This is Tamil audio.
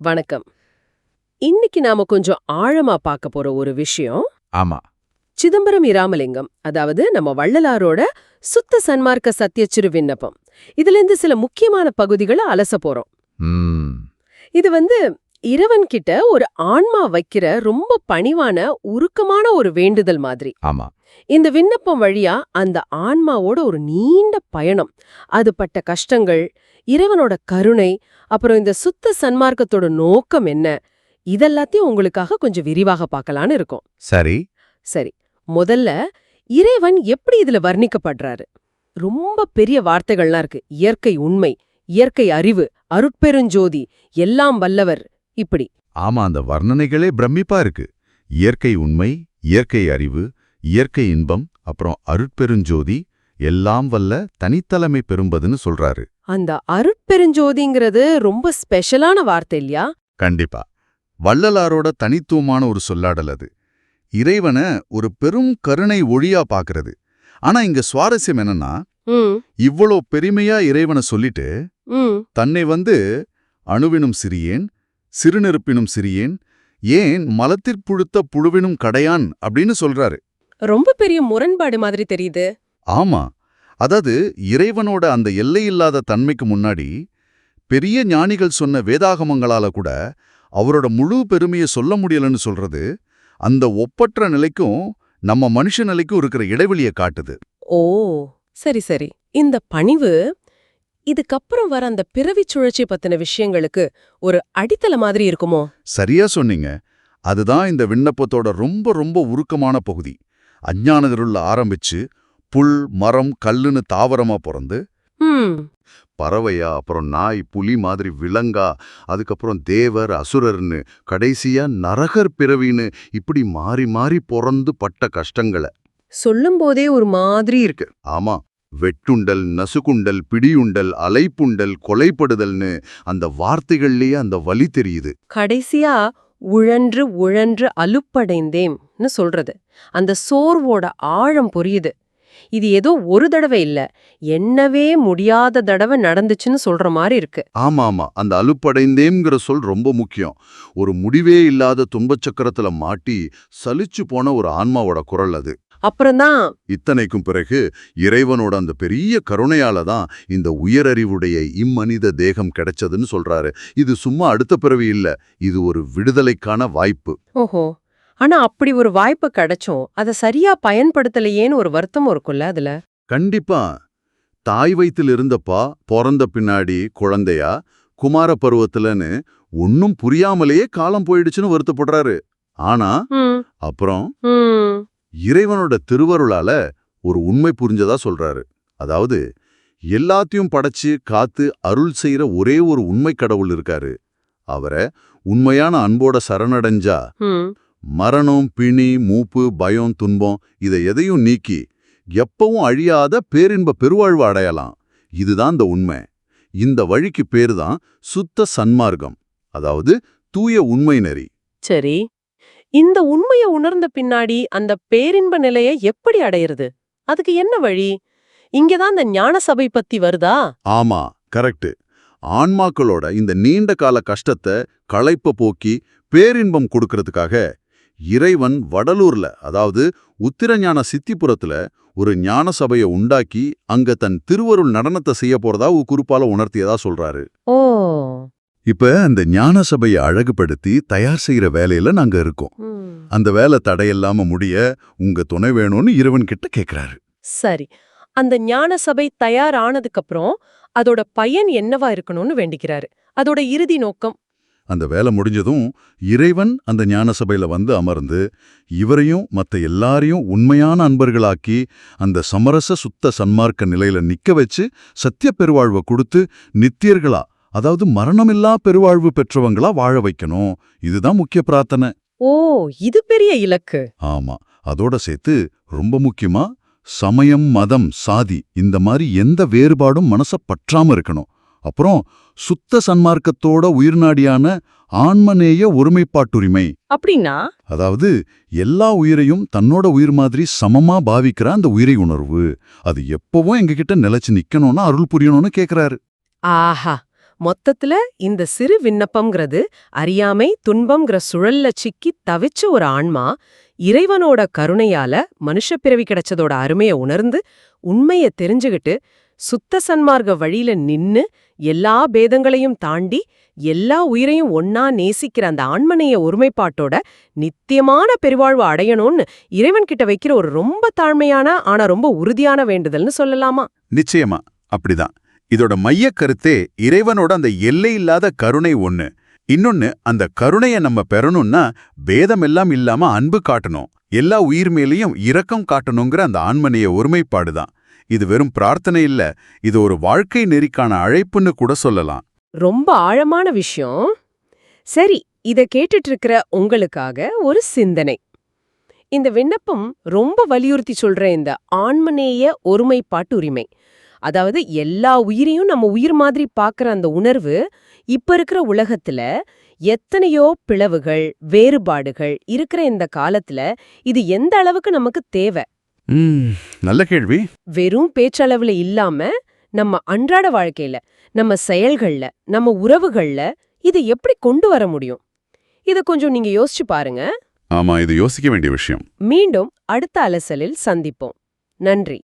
வணக்கம். இன்னைக்கு நாம கொஞ்சம் ஆழமா பார்க்க போற ஒரு விஷயம். ஆமா. சிதம்பரம் இராமலிங்கம் அதாவது நம்ம வள்ளலாரோட சுத்த சன்மார்க்க சத்தியச்சிறு விண்ணப்பம். இதுல இருந்து சில முக்கியமான பகுதிகளை அலச போறோம். இது வந்து இறைவன் கிட்ட ஒரு ஆன்மா வைக்கிற ரொம்ப பணிவான உருக்கமான ஒரு வேண்டுதல் மாதிரி. ஆமா. இந்த விண்ணப்பம் வழியா அந்த ஆன்மாவோட ஒரு நீண்ட பயணம். அது பட்ட கஷ்டங்கள் இறைவனோட கருணை அப்புறம் இந்த சுத்த சன்மார்க்கத்தோட நோக்கம் என்ன? இதெல்லாத்தையும் உங்களுக்காக கொஞ்சம் விரிவாக பார்க்கலான்னு இருக்கோம். சரி. சரி. முதல்ல இறைவன் எப்படி இதுல வர்ணிக்கப்படுறாரு? ரொம்ப பெரிய வார்த்தைகள்லாம் இருக்கு. இயற்கை உண்மை இயற்கை அறிவு அருட்பெருஞ்சோதி எல்லாம் வல்லவர் இப்படி. ஆமா அந்த வர்ணனைகளே பிரமிப்பா இருக்கு. இயற்கை உண்மை இயற்கை அறிவு இயற்கை இன்பம் அப்புறம் அருட்பெருஞ்சோதி எல்லாம் வல்ல தனித்தலைமை பெறும்பதுன்னு சொல்றாரு. அந்த அருட்பெருஞ்சோதிங்கிறது ரொம்ப ஸ்பெஷலான வார்த்தை இல்லையா? கண்டிப்பா. வள்ளலாரோட தனித்துவமான ஒரு சொல்லாடல் அது. இறைவனை ஒரு பெரும் கருணை ஒளியா பாக்குறது. ஆனா இங்க சுவாரஸ்யம் என்னன்னா இவ்வளோ பெருமையா இறைவனை சொல்லிட்டு தன்னை வந்து அணுவினும் சிறியேன் சிறுநெருப்பினும் சிறியேன் ஏன் மலத்திற்புழுத்த புழுவினும் கடையான் அப்படின்னு சொல்றாரு. ரொம்ப பெரிய முரண்பாடு மாதிரி தெரியுது. ஆமா அதாவது இறைவனோட அந்த எல்லையில்லாத தன்மைக்கு முன்னாடி பெரிய ஞானிகள் சொன்ன வேதாகமங்களால கூட அவரோட முழு பெருமையை சொல்ல முடியலன்னு சொல்றது அந்த ஒப்பற்ற நிலைக்கும் நம்ம மனுஷ நிலைக்கும் இருக்கிற இடைவெளியை காட்டுது. ஓ சரி சரி. இந்த பணிவு இதுக்கப்புறம் வர அந்த பிறவி சுழற்சி பத்தின விஷயங்களுக்கு ஒரு அடித்தள மாதிரி இருக்குமோ? சரியா சொன்னீங்க. அதுதான் இந்த விண்ணப்பத்தோட ரொம்ப ரொம்ப உருக்கமான பகுதி. அஞ்ஞானதிருள்ள ஆரம்பிச்சு புல் மரம் கல்லுன்னு தாவரமா பிறந்து பறவையா அப்புறம் நாய் புலி மாதிரி விலங்கா அதுக்கப்புறம் தேவர் அசுரர்னு கடைசியா நரகர் பிறவின்னு இப்படி மாறி மாறி பிறந்து பட்ட கஷ்டங்களை. சொல்லும்போதே ஒரு மாதிரி இருக்கு. ஆமா. வெட்டுண்டல் நசுக்குண்டல் பிடியுண்டல் அலைப்புண்டல் கொலைப்படுதல்னு அந்த வார்த்தைகள்லயே அந்த வலி தெரியுது. கடைசியா உழன்று உழன்று அலுப்படைந்தேம்னு சொல்றது. அந்த சோர்வோட ஆழம் புரியுது. இது ஏதோ ஒரு தடவை இல்ல எண்ணவே முடியாத தடவை நடந்துச்சுன்னு சொல்ற மாதிரி இருக்கு. ஆமா ஆமா அந்த அலுப்படைந்தேங்கிற சொல் ரொம்ப முக்கியம். ஒரு முடிவே இல்லாத துன்பச் சக்கரத்துல மாட்டி சலிச்சு போன ஒரு ஆன்மாவோட குரல் அது. அப்புறம்தான் இத்தனைக்கும் பிறகு இறைவனோட அந்த பெரிய கருணையால தான் இந்த உயரறிவுடைய இம்மனித தேகம் கிடைச்சதுன்னு சொல்றாரு. இது சும்மா அடுத்த பிறவி இல்ல இது ஒரு விடுதலைக்கான வாய்ப்பு. ஓஹோ ஆனா அப்படி ஒரு வாய்ப்பு கிடைச்சும் அதை சரியா பயன்படுத்தலையேன்னு ஒரு வருத்தம் இருக்கும்ல அதுல? கண்டிப்பா. தாய் வயித்துல இருந்தப்பா பிறந்த பின்னாடி குழந்தையா குமார பருவத்துலன்னு ஒன்னும் புரியாமலேயே காலம் போயிடுச்சுன்னு வருத்தப்படுறாரு. ஆனா அப்புறம்? இறைவனோட திருவருளால ஒரு உண்மை புரிஞ்சதா சொல்றாரு. அதாவது எல்லாத்தையும் படைச்சு காத்து அருள் செய்யற ஒரே ஒரு உண்மை கடவுள் இருக்காரு. அவரை உண்மையான அன்போட சரணடைஞ்சா மரணம் பிணி மூப்பு பயம் துன்பம் இதை எதையும் நீக்கி எப்பவும் அழியாத பேரின்ப பெருவாழ்வு அடையலாம். இதுதான் இந்த உண்மை. இந்த வழிக்கு பேரு தான் சுத்த சன்மார்க்கம். அதாவது தூய உண்மை நெறி. சரி. இந்த உண்மைய உணர்ந்த பின்னாடி அந்த பேரின்ப நிலையை எப்படி அடையிறது? அதுக்கு என்ன வழி? இங்கதான் இந்த ஞான சபை பத்தி வருதா? ஆமா கரெக்ட் ஆன்மாக்களோட இந்த நீண்ட கால கஷ்டத்தை களைப்ப போக்கி பேரின்பம் கொடுக்கறதுக்காக இறைவன் வடலூர்ல அதாவது உத்திரஞான சித்திபுரத்துல ஒரு ஞான சபையை உண்டாக்கி அங்க தன் திருவருள் நடனத்தை செய்ய போறதா ஒரு குறிப்பால உணர்த்தியதா சொல்றாரு. ஓ. இப்ப அந்த ஞான சபையை அழகுபடுத்தி தயார் செய்யற வேலையில நாங்க இருக்கோம். அந்த வேலை தடையில்லாம முடிய உங்க துணை வேணும்னு இறைவன் கிட்ட கேக்குறாரு. சரி. அந்த ஞான சபை தயார் ஆனதுக்கு அப்புறம் அதோட பயன் என்னவா இருக்கணும்னு வேண்டிக்கிறாரு. அதோட இறுதி நோக்கம்? அந்த வேலை முடிஞ்சதும் இறைவன் அந்த ஞான சபையில வந்து அமர்ந்து இவரையும் மத்த எல்லாரையும் உண்மையான அன்பர்களாக்கி அந்த சமரச சுத்த சன்மார்க்க நிலையில நிக்க வச்சு சத்திய பெருவாழ்வை கொடுத்து நித்தியர்களா அதாவது மரணமில்லா பெருவாழ்வு பெற்றவங்களா வாழ வைக்கணும். இதுதான் முக்கிய பிரார்த்தனை. ஓ இது பெரிய இலக்கு. ஆமா அதோட சேர்த்து ரொம்ப முக்கியமா சமயம் மதம் சாதி இந்த மாதிரி எந்த வேறுபாடும் மனச பற்றாம இருக்கணும். அப்புறம் சுத்த சன்மார்க்கத்தோட உயிர்நாடியான ஆன்மநேய ஒருமைப்பாட்டுரிமை. அப்படின்னா? அதாவது எல்லா உயிரையும் தன்னோட உயிர் மாதிரி சமமா பாவிக்கிற அந்த உயிரை உணர்வு. அது எப்பவும் எங்ககிட்ட நிலைச்சு நிக்கணும்னா அருள் புரியணும்னு கேக்குறாரு. ஆஹா மொத்தத்துல இந்த சிறு விண்ணப்பம்ங்கிறது அறியாமை துன்பம்ங்கிற சுழல்ல சிக்கி தவிச்ச ஒரு ஆன்மா இறைவனோட கருணையால மனுஷப் பிறவி கிடைச்சதோட அருமைய உணர்ந்து உண்மைய தெரிஞ்சுகிட்டு சுத்த சன்மார்க்க வழியில நின்னு எல்லா பேதங்களையும் தாண்டி எல்லா உயிரையும் ஒன்னா நேசிக்கிற அந்த ஆண்மனைய ஒருமைப்பாட்டோட நித்தியமான பெருவாழ்வு அடையணும்னு இறைவன் கிட்ட வைக்கிற ஒரு ரொம்ப தாழ்மையான ஆனா ரொம்ப உறுதியான வேண்டுதல்னு சொல்லலாமா? நிச்சயமா அப்படிதான். இதோட மையக் கருத்தே இறைவனோட அந்த எல்லையில்லாத கருணை ஒன்று இன்னொன்னு அந்த கருணைய நம்ம பெறணும்னா பேதமெல்லாம் இல்லாம அன்பு காட்டணும். எல்லா உயிர் மேலேயும் இரக்கம் காட்டணுங்கிற அந்த ஆண்மனைய ஒருமைப்பாடுதான் இது வெறும் பிரார்த்தனை இல்ல இது ஒரு வாழ்க்கை நெறிக்கான அழைப்புன்னு கூட சொல்லலாம். ரொம்ப ஆழமான விஷயம். சரி இத கேட்டுட்டு இருக்கிற உங்களுக்காக ஒரு சிந்தனை. இந்த விண்ணப்பம் ரொம்ப வலியுறுத்தி சொல்ற இந்த ஆண்மநேய ஒருமைப்பாட்டு உரிமை. அதாவது எல்லா உயிரையும் நம்ம உயிர் மாதிரி பார்க்கற அந்த உணர்வு இப்ப இருக்கிற உலகத்துல எத்தனையோ பிளவுகள் வேறுபாடுகள் இருக்கிற இந்த காலத்துல இது எந்த அளவுக்கு நமக்கு தேவை? நல்ல கேள்வி. வெறும் பேச்சளவுல இல்லாம நம்ம அன்றாட வாழ்க்கையில நம்ம செயல்கள்ல நம்ம உறவுகள்ல இது எப்படி கொண்டு வர முடியும்? இத கொஞ்சம் நீங்க யோசிச்சு பாருங்க. ஆமா இது யோசிக்க வேண்டிய விஷயம். மீண்டும் அடுத்த அலசலில் சந்திப்போம். நன்றி.